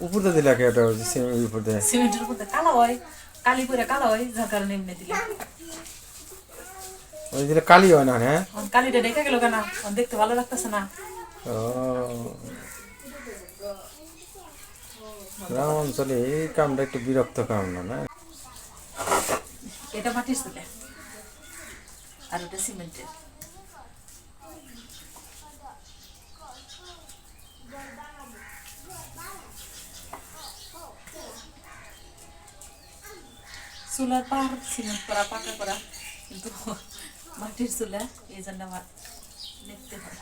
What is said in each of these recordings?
উপর দিয়ে দিলা কে ওটা সিমেন্ট উপর দিয়ে সিমেন্টের উপর দিয়ে কালো হয় কালি করে কালো হয় যার কারণে এমনি দিলে। ওই দিলে কালি হয় না হ্যাঁ? কালিটা ডেকে গেল কেন? দেখতে ভালো লাগতেছে না। ও। গ্রাম অঞ্চলে এই কামটা একটু বিরক্ত কাম না না? এটা মাটির তুলে আর ওটা সিমেন্টের। চুলার পাহাড় সিমেন্ট করা পাকা করা কিন্তু মাটির চুলা, এই জন্য আমার দেখতে হয়।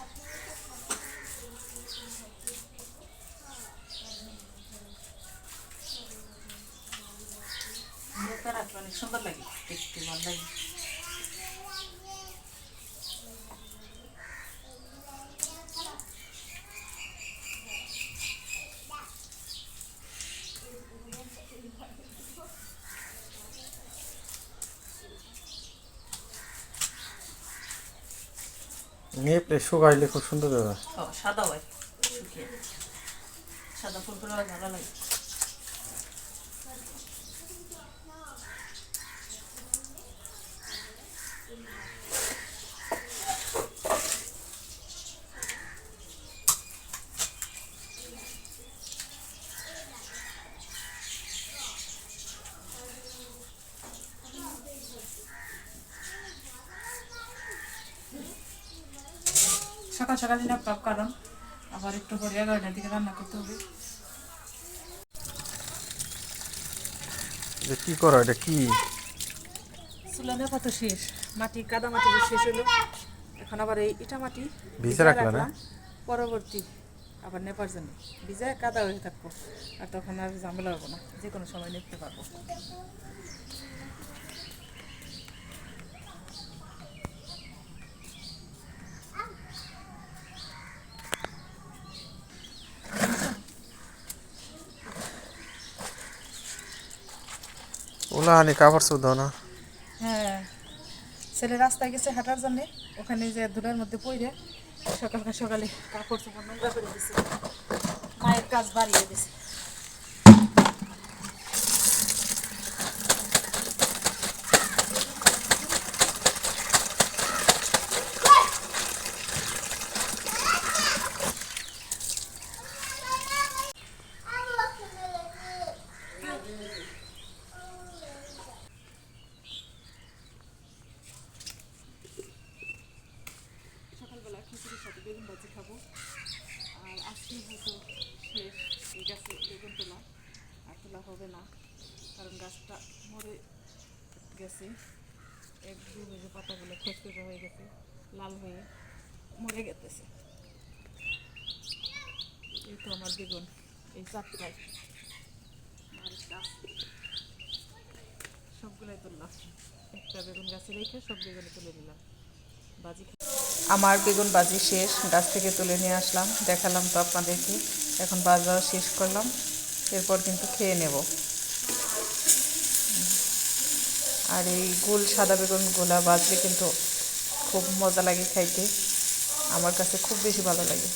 অনেক সুন্দর লাগে, দেখতে ভালো লাগে। নেপড়ে শুকাইলে খুব সুন্দর ও সাদা হয় শুকিয়ে। সাদা ফুল ভালো লাগে সকাল সকাল পাপ কারণ। আবার একটু পরে এগারোটার দিকে রান্না করতে হবে। কি করো? এটা কি? চুলা তো শেষ। মাটি কাদা মাটি শেষ হলো। এখন আবার এই ইটা মাটি ভিজে? পরবর্তী আবার নেপার জন্য। ভিজে কাদা হয়ে থাকব। আর তখন আর ঝামেলা হব না। যে কোনো সময় নিতে পারব। ওলা হানি কাপড় শুধ না। হ্যাঁ ছেলে রাস্তায় গেছে হাঁটার জন্য, ওখানে যে ধুলার মধ্যে পড়ে সকাল সকালে কাপড় চোপড় নোংরা করে দিছে। মায়ের কাজ বাড়িয়ে দিছে। খাব আর আজকে হয়তো শেষ এই গাছে বেগুন তোলা আর তোলা হবে না কারণ গাছটা মরে গেছে। এক দুই ভেজে পাতাগুলো খসখসে হয়ে গেছে লাল হয়ে মরে গেতেছে। এই তো আমার বেগুন এই চারটায় আর গাছ সবগুলোই তুললাম। একটা বেগুন গাছে রেখে সব বেগুনে তুলে বাজি আমার বেগুন বাজি শেষ, গাছ থেকে তুলে নিয়ে আসলাম, দেখালাম তো আপনাদেরকে। এখন বাজার শেষ করলাম, এরপর কিন্তু খেয়ে নেব। আর এই গুল সাদা বেগুন বেগুনগুলা বাজলে কিন্তু খুব মজা লাগে খাইতে। আমার কাছে খুব বেশি ভালো লাগে।